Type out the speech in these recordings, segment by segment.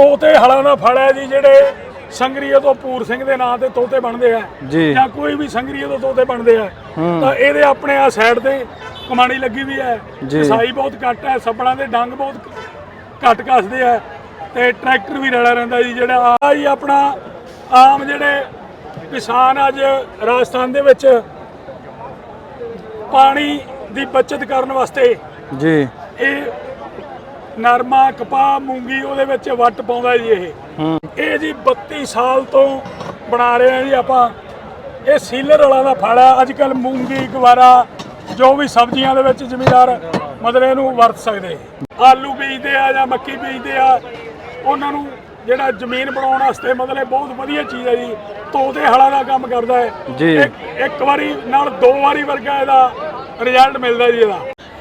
ਤੋਤੇ ਹਲਾਂ ਫਲ ਹੈ ਜੀ ਜਿਹੜੇ ਸੰਗਰੀਏ ਤੋਂ ਪੂਰ ਸਿੰਘ ਦੇ ਨਾਂ ਤੇ ਤੋਤੇ ਬਣਦੇ ਆ। ਜੀ। ਜਾਂ ਕੋਈ ਵੀ ਸੰਗਰੀਏ ਤੋਂ ਤੋਤੇ ਬਣਦੇ ਆ। ਤਾਂ ਇਹਦੇ ਆਪਣੇ ਆ ਸਾਈਡ ਤੇ ਕਮਾਣੀ ਲੱਗੀ ਵੀ ਹੈ। ਜੀ। ਕਸਾਈ ਬਹੁਤ ਘੱਟ ਹੈ ਸੱਬਲਾਂ ਦੇ ਡੰਗ ਬਹੁਤ ਘੱਟ ਕੱਸਦੇ ਆ ਤੇ ਟਰੈਕਟਰ ਵੀ ਰਲਾ ਰਹਿੰਦਾ ਜੀ ਜਿਹੜਾ ਆ ਜੀ ਆਪਣਾ ਆਮ ਜਿਹੜੇ ਕਿਸਾਨ ਅੱਜ ਰਾਜਸਥਾਨ ਦੇ ਵਿੱਚ ਪਾਣੀ ਦੀ ਬਚਤ ਕਰਨ ਵਾਸਤੇ ਜੀ। ਇਹ ਨਰਮਾ ਕਪਾਹ ਮੂੰਗੀ ਉਹਦੇ ਵਿੱਚ ਵੱਟ ਪਾਉਂਦਾ ਜੀ ਇਹ। ਇਹ ਜੀ 32 ਸਾਲ ਤੋਂ ਬਣਾ ਰਹੇ ਆ ਜੀ ਆਪਾਂ। ਇਹ ਸੀਲਰ ਵਾਲਾ ਦਾ ਫਲ ਹੈ ਅੱਜ ਕੱਲ ਮੂੰਗੀ ਗਵਾਰਾ ਜੋ ਵੀ ਸਬਜ਼ੀਆਂ ਦੇ ਵਿੱਚ ਜ਼ਮੀਦਾਰ ਮਤਲਬ ਇਹਨੂੰ ਵਰਤ ਸਕਦੇ। ਆਲੂ ਬੀਜਦੇ ਆ ਜਾਂ ਮੱਕੀ ਬੀਜਦੇ ਆ। ਉਹਨਾਂ ਨੂੰ ਜਿਹੜਾ ਜ਼ਮੀਨ ਬਣਾਉਣ ਵਾਸਤੇ ਮਤਲਬ ਬਹੁਤ ਵਧੀਆ ਚੀਜ਼ ਹੈ ਜੀ। ਤੋਤੇ ਹਲਾਂ ਦਾ ਕੰਮ ਕਰਦਾ ਹੈ। ਜੀ। ਇੱਕ ਵਾਰੀ ਨਾਲ ਦੋ ਵਾਰੀ ਵਰਗਾ ਇਹਦਾ ਰਿਜ਼ਲਟ ਮਿਲਦਾ ਜੀ ਇਹਦਾ।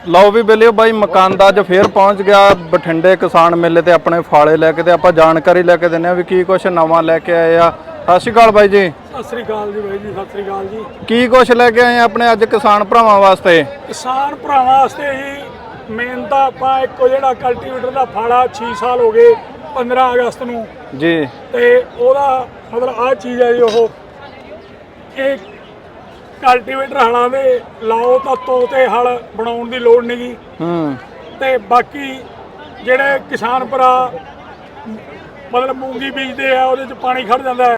ਲਓ ਵੀ ਬਿਲਿਓ ਬਾਈ ਮਕਾਨ ਦਾ ਅੱਜ ਫੇਰ ਪਹੁੰਚ ਗਿਆ ਬਠਿੰਡੇ ਕਿਸਾਨ ਮੇਲੇ ਤੇ ਆਪਣੇ ਫਾਲੇ ਲੈ ਕੇ ਤੇ ਆਪਾਂ ਜਾਣਕਾਰੀ ਲੈ ਕੇ ਦਿੰਨੇ ਆ ਵੀ ਕੀ ਕੁਛ ਨਵਾਂ ਲੈ ਕੇ ਆਏ ਆ। ਸਤਿ ਸ਼੍ਰੀ ਅਕਾਲ ਬਾਈ ਜੀ। ਸਤਿ ਸ੍ਰੀ ਅਕਾਲ ਜੀ ਬਾਈ ਜੀ ਸਤਿ ਸ੍ਰੀ ਅਕਾਲ ਜੀ। ਕੀ ਕੁਛ ਲੈ ਕੇ ਆਏ ਆ ਆਪਣੇ ਅੱਜ ਕਿਸਾਨ ਭਰਾਵਾਂ ਵਾਸਤੇ? ਕਿਸਾਨ ਭਰਾਵਾਂ ਵਾਸਤੇ ਹੀ ਮੇਨ ਤਾਂ ਆਪਾਂ ਇੱਕੋ ਜਿਹੜਾ ਕਲਟੀਵੇਟਰ ਦਾ ਫਾੜਾ 6 ਸਾਲ ਹੋ ਗਏ 15 ਅਗਸਤ ਨੂੰ। ਜੀ। ਤੇ ਉਹਦਾ ਮਤਲਬ ਆਹ ਚੀਜ਼ ਹੈ ਜੀ ਉਹ ਇਹ ਕਲਟੀਵੇਟਰ ਹਲਾਂ ਦੇ ਲਾਓ ਤਾਂ ਤੋਤੇ ਹਲ ਬਣਾਉਣ ਦੀ ਲੋੜ ਨਹੀਂਗੀ ਹੂੰ। ਤੇ ਬਾਕੀ ਜਿਹੜੇ ਕਿਸਾਨ ਭਰਾ ਮਤਲਬ ਮੂੰਗੀ ਬੀਜਦੇ ਆ ਉਹਦੇ ਚ ਪਾਣੀ ਖੜ ਜਾਂਦਾ ਹੈ।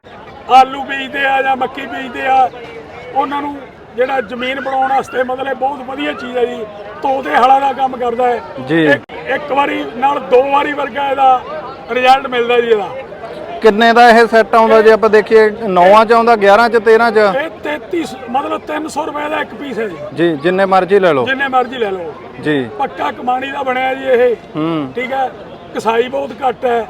ਆਲੂ ਬੀਜਦੇ ਆ ਜਾਂ ਮੱਕੀ ਬੀਜਦੇ ਆ ਉਹਨਾਂ ਨੂੰ ਜਿਹੜਾ ਜ਼ਮੀਨ ਬਣਾਉਣ ਵਾਸਤੇ ਮਤਲਬ ਬਹੁਤ ਵਧੀਆ ਚੀਜ਼ ਹੈ ਜੀ ਤੋਤੇ ਹਲਾਂ ਦਾ ਕੰਮ ਕਰਦਾ ਹੈ। ਜੀ। ਇੱਕ ਵਾਰੀ ਨਾਲ ਦੋ ਵਾਰੀ ਵਰਗਾ ਇਹਦਾ ਰਿਜ਼ਲਟ ਮਿਲਦਾ ਜੀ ਇਹਦਾ। ਕਿੰਨੇ ਦਾ ਇਹ ਸੈੱਟ ਆਉਂਦਾ ਜੇ ਆਪਾਂ ਦੇਖੀਏ? 9 ਚ ਆਉਂਦਾ 11 ਚ 13 ਚ? ਇਹ 33 ਮਤਲਬ 300 ਰੁਪਏ ਦਾ ਇੱਕ ਪੀਸ ਹੈ ਜੀ। ਜੀ ਜਿੰਨੇ ਮਰਜ਼ੀ ਲੈ ਲਓ। ਜਿੰਨੇ ਮਰਜ਼ੀ ਲੈ ਲਓ। ਜੀ। ਪੱਕਾ ਕਮਾਣੀ ਦਾ ਬਣਿਆ ਜੀ ਇਹ। ਹੂੰ। ਠੀਕ ਹੈ? ਕਸਾਈ ਬਹੁਤ ਘੱਟ ਹੈ।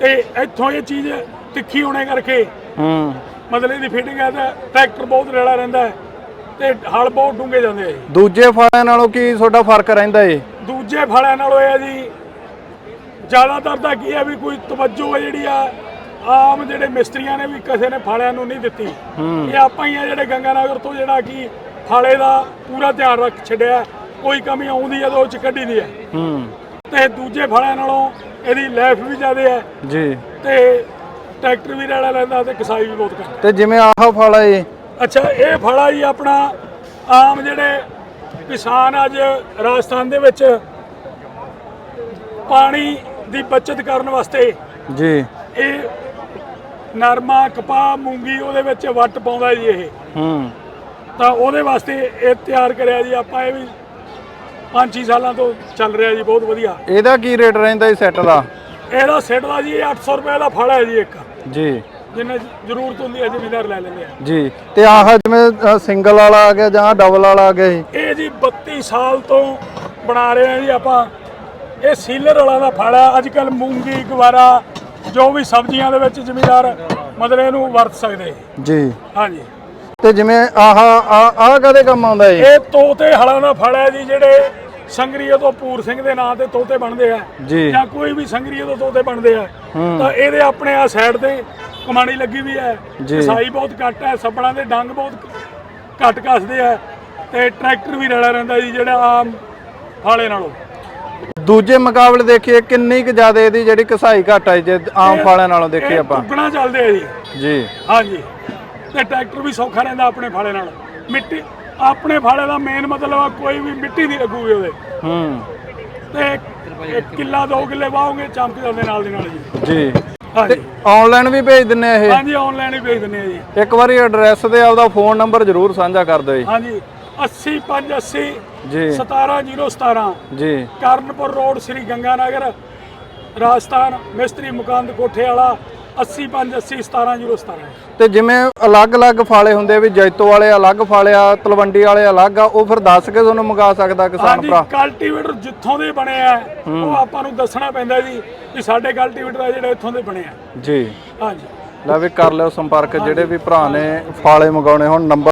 ਤੇ ਇੱਥੋਂ ਇਹ ਚੀਜ਼ ਤਿੱਖੀ ਹੋਣੇ ਕਰਕੇ ਹੂੰ। ਮਤਲਬ ਇਹਦੀ ਫਿਟਿੰਗ ਹੈ ਤਾਂ ਟਰੈਕਟਰ ਬਹੁਤ ਰੇਲਾ ਰਹਿੰਦਾ ਹੈ। ਤੇ ਹਲ ਬਹੁਤ ਡੂੰਘੇ ਜਾਂਦੇ ਆ ਜੀ। ਦੂਜੇ ਫਾਲਿਆਂ ਨਾਲੋਂ ਕੀ ਤੁਹਾਡਾ ਫ਼ਰਕ ਰਹਿੰਦਾ ਏ? ਦੂਜੇ ਫਲਿਆਂ ਨਾਲੋਂ ਇਹ ਹੈ ਜੀ ਜ਼ਿਆਦਾਤਰ ਤਾਂ ਕੀ ਹੈ ਵੀ ਕੋਈ ਤਵੱਜੋ ਹੈ ਜਿਹੜੀ ਆ ਆਮ ਜਿਹੜੇ ਮਿਸਤਰੀਆਂ ਨੇ ਵੀ ਕਿਸੇ ਨੇ ਫਲਿਆਂ ਨੂੰ ਨਹੀਂ ਦਿੱਤੀ। ਇਹ ਆਪਾਂ ਹੀ ਆ ਜਿਹੜੇ ਗੰਗਾਨਗਰ ਤੋਂ ਜਿਹੜਾ ਕਿ ਫਾਲੇ ਦਾ ਪੂਰਾ ਧਿਆਨ ਰੱਖ ਛੱਡਿਆ। ਕੋਈ ਕਮੀ ਆਉਂਦੀ ਹੈ ਤਾਂ ਉਹ ਚ ਕੱਢੀ ਦੀ ਹੈ ਹੂੰ। ਤੇ ਦੂਜੇ ਫਲਿਆਂ ਨਾਲੋਂ ਇਹਦੀ ਲਾਈਫ ਵੀ ਜ਼ਿਆਦਾ ਹੈ ਜੀ। ਤੇ ਟਰੈਕਟਰ ਵੀ ਰੇਲਾ ਲੈਂਦਾ ਤੇ ਕਸਾਈ ਵੀ ਬਹੁਤ ਘੱਟ ਤੇ ਜਿਵੇਂ ਆਹ ਫਲ ਏ ਅੱਛਾ ਇਹ ਫੜਾ ਜੀ ਆਪਣਾ ਆਮ ਜਿਹੜੇ ਕਿਸਾਨ ਅੱਜ ਰਾਜਸਥਾਨ ਦੇ ਵਿੱਚ ਪਾਣੀ ਦੀ ਬਚਤ ਕਰਨ ਵਾਸਤੇ ਜੀ। ਇਹ ਨਰਮਾ ਕਪਾਹ ਮੂੰਗੀ ਉਹਦੇ ਵਿੱਚ ਵੱਟ ਪਾਉਂਦਾ ਜੀ ਇਹ। ਹੂੰ। ਤਾਂ ਉਹਦੇ ਵਾਸਤੇ ਇਹ ਤਿਆਰ ਕਰਿਆ ਜੀ ਆਪਾਂ ਇਹ ਵੀ 5-6 ਸਾਲਾਂ ਤੋਂ ਚੱਲ ਰਿਹਾ ਜੀ ਬਹੁਤ ਵਧੀਆ। ਇਹਦਾ ਕੀ ਰੇਟ ਰਹਿੰਦਾ ਏ ਸੈੱਟ ਦਾ? ਇਹਦਾ ਸੈੱਟ ਦਾ ਜੀ 800 ਰੁਪਏ ਦਾ ਫੜ ਹੈ ਜੀ ਇੱਕ। ਜੀ। ਜਿੰਨੇ ਜ਼ਰੂਰਤ ਹੁੰਦੀ ਹੈ ਜ਼ਿਮੀਦਾਰ ਲੈ ਲੈਂਦੇ ਆ। ਜੀ। ਤੇ ਆਹ ਜਿਵੇਂ ਸਿੰਗਲ ਵਾਲਾ ਆ ਗਿਆ ਜਾਂ ਡਬਲ ਵਾਲਾ ਆ ਗਿਆ ਜੀ? ਇਹ ਜੀ 32 ਸਾਲ ਤੋਂ ਬਣਾ ਰਹੇ ਆ ਜੀ ਆਪਾਂ। ਇਹ ਸੀਲਰ ਵਾਲਾ ਦਾ ਫਲ ਹੈ। ਅੱਜ ਕੱਲ ਮੂੰਗੀ ਗਵਾਰਾ ਜੋ ਵੀ ਸਬਜ਼ੀਆਂ ਦੇ ਵਿੱਚ ਜ਼ਿਮੀਦਾਰ ਮਤਲਬ ਇਹਨੂੰ ਵਰਤ ਸਕਦੇ। ਜੀ। ਹਾਂਜੀ। ਤੇ ਜਿਵੇਂ ਆਹ ਆਹ ਕਦੇ ਕੰਮ ਆਉਂਦਾ ਏ ਇਹ ਤੋਤੇ ਹਲਾਂ ਦਾ ਫਲ ਹੈ ਜੀ ਜਿਹੜੇ ਸੰਗਰੀਏ ਤੋਂ ਪੂਰ ਸਿੰਘ ਦੇ ਨਾਂ ਤੇ ਤੋਤੇ ਬਣਦੇ ਆ। ਜੀ। ਜਾਂ ਕੋਈ ਵੀ ਸੰਗਰੀਏ ਤੋਂ ਤੋਤੇ ਬਣਦੇ ਆ। ਤਾਂ ਇਹਦੇ ਆਪਣੇ ਆ ਸਾਈਡ ਤੇ ਕਮਾਣੀ ਲੱਗੀ ਵੀ ਹੈ। ਜੀ। ਕਸਾਈ ਬਹੁਤ ਘੱਟ ਹੈ ਸੱਬਲਾਂ ਦੇ ਡੰਗ ਬਹੁਤ ਘੱਟ ਕੱਸਦੇ ਆ। ਤੇ ਟਰੈਕਟਰ ਵੀ ਰਲਾ ਰਹਿੰਦਾ ਜੀ ਜਿਹੜਾ ਆਮ ਹਾਲੇ ਨਾਲੋਂ। ਦੂਜੇ ਮੁਕਾਬਲੇ ਦੇਖੀਏ ਕਿੰਨੀ ਕੁ ਜ਼ਿਆਦਾ ਇਹਦੀ ਜਿਹੜੀ ਕਸਾਈ ਘੱਟ ਹੈ ਜੇ ਆਮ ਫਾਲਿਆਂ ਨਾਲੋਂ ਦੇਖੀਏ ਆਪਾਂ। ਦੁੱਗਣਾ ਚੱਲਦੇ ਆ ਜੀ। ਜੀ। ਹਾਂਜੀ। ਤੇ ਟਰੈਕਟਰ ਵੀ ਸੌਖਾ ਰਹਿੰਦਾ ਆਪਣੇ ਫਾਲੇ ਨਾਲ। ਮਿੱਟੀ ਆਪਣੇ ਫਾਲੇ ਦਾ ਮੇਨ ਮਤਲਬ ਆ ਕੋਈ ਵੀ ਮਿੱਟੀ ਨਹੀਂ ਲੱਗੂਗੀ ਉਹਦੇ। ਹੂੰ। ਤੇ ਇੱਕ ਕਿੱਲਾ ਦੋ ਕਿੱਲੇ ਵਾਹੋਗੇ ਚਮਕ ਜਾਂਦੇ ਨਾਲ ਦੀ ਨਾਲ ਜੀ। ਜੀ। ਹਾਂਜੀ। ਆਨਲਾਈਨ ਵੀ ਭੇਜ ਦਿੰਨੇ ਆ ਇਹ? ਹਾਂਜੀ ਆਨਲਾਈਨ ਹੀ ਭੇਜ ਦਿੰਦੇ ਆ ਜੀ। ਇੱਕ ਵਾਰੀ ਐਡਰੈਸ ਤੇ ਆਪਦਾ ਫੋਨ ਨੰਬਰ ਜ਼ਰੂਰ ਸਾਂਝਾ ਕਰ ਦਿਓ ਜੀ। ਹਾਂਜੀ। 80580 ਜੀ। 17017 ਜੀ। ਕਰਨਪੁਰ ਰੋਡ ਸ੍ਰੀ ਗੰਗਾਨਗਰ ਰਾਜਸਥਾਨ ਮਿਸਤਰੀ ਮੁਕੰਦ ਕੋਠੇ ਵਾਲਾ 80580 17017 ਤੇ ਜਿਵੇਂ ਅਲੱਗ-ਅਲੱਗ ਫਾਲੇ ਹੁੰਦੇ ਵੀ ਜੈਤੋ ਵਾਲੇ ਅਲੱਗ ਫਾਲੇ ਆ ਤਲਵੰਡੀ ਵਾਲੇ ਅਲੱਗ ਆ ਉਹ ਫਿਰ ਦੱਸ ਕੇ ਤੁਹਾਨੂੰ ਮੰਗਾ ਸਕਦਾ ਕਿਸਾਨ ਹਾਂਜੀ ਭਰਾ? ਕਲਟੀਵੇਟਰ ਜਿੱਥੋਂ ਦੇ ਬਣੇ ਆ ਉਹ ਆਪਾਂ ਨੂੰ ਦੱਸਣਾ ਪੈਂਦਾ ਜੀ ਕਿ ਸਾਡੇ ਕਲਟੀਵੇਟਰ ਆ ਜਿਹੜੇ ਇੱਥੋਂ ਦੇ ਬਣੇ ਆ। ਜੀ। ਹਾਂਜੀ। ਲੈ ਵੀ ਕਰ ਲਿਓ ਸੰਪਰਕ ਜਿਹੜੇ ਵੀ ਭਰਾ ਨੇ ਫਾਲੇ ਮੰਗਾਉਣੇ ਹੁਣ ਨੰਬਰ